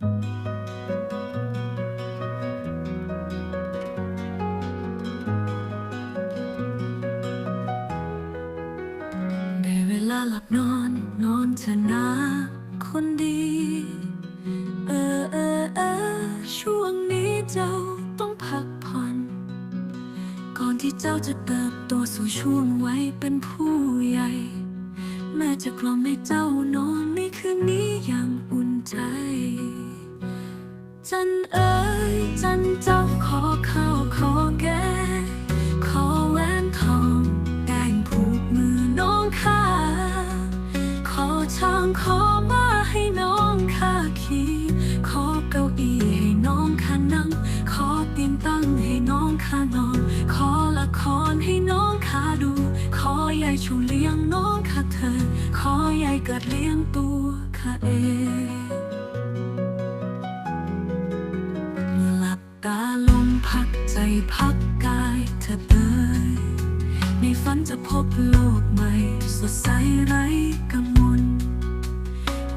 ได้เวลาหลับนอนนอนเถอนะคนดี เออเออเออช่วงนี้เจ้าต้องพักผ่อน ก่อนที่เจ้าจะเติบโตสู่ช่วงวัยเป็นผู้ใหญ่ แม่จะกล่อมให้เจ้านอนในคืนนี้อย่าง จันเอ๋ยจันเจ้าขอข้าวขอแกงขอแหวนทองแดงผูกมือน้องข้าขอช้างขอมาให้น้องข้าขี่ขอเก้าอี้ให้น้องข้านั่ง ขอเตียงตั้งให้น้องข้านอน ขอละครให้น้องข้าดู ขอยายชูเลี้ยงน้องข้าเธอ ขอยายเกิดเลี้ยงตัวข้าเอง พักกายเธอเตยในฝันจะพบโลกใหม่ สดใสไร้กังวล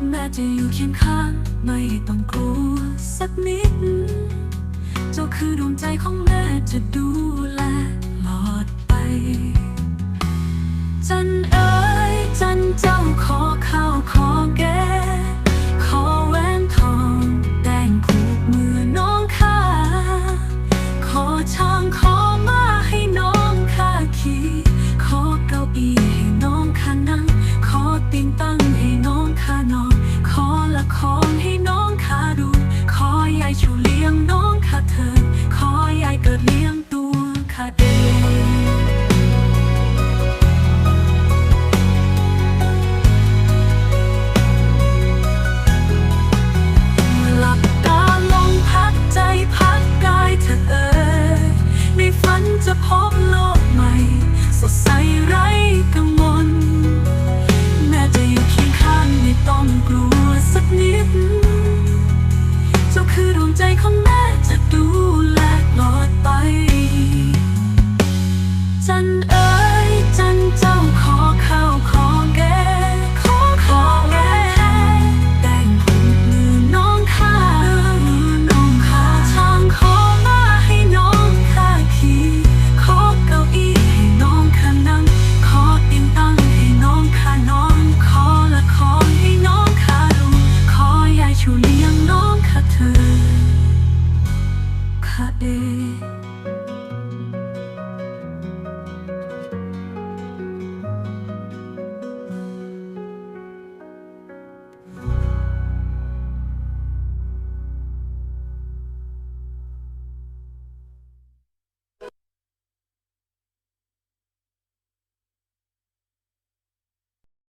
แม่จะอยู่เคียงข้างไม่ต้องกลัวสักนิด เจ้าคือดวงใจของแม่จะดู จะพบโลกใหม่ สดใสไร้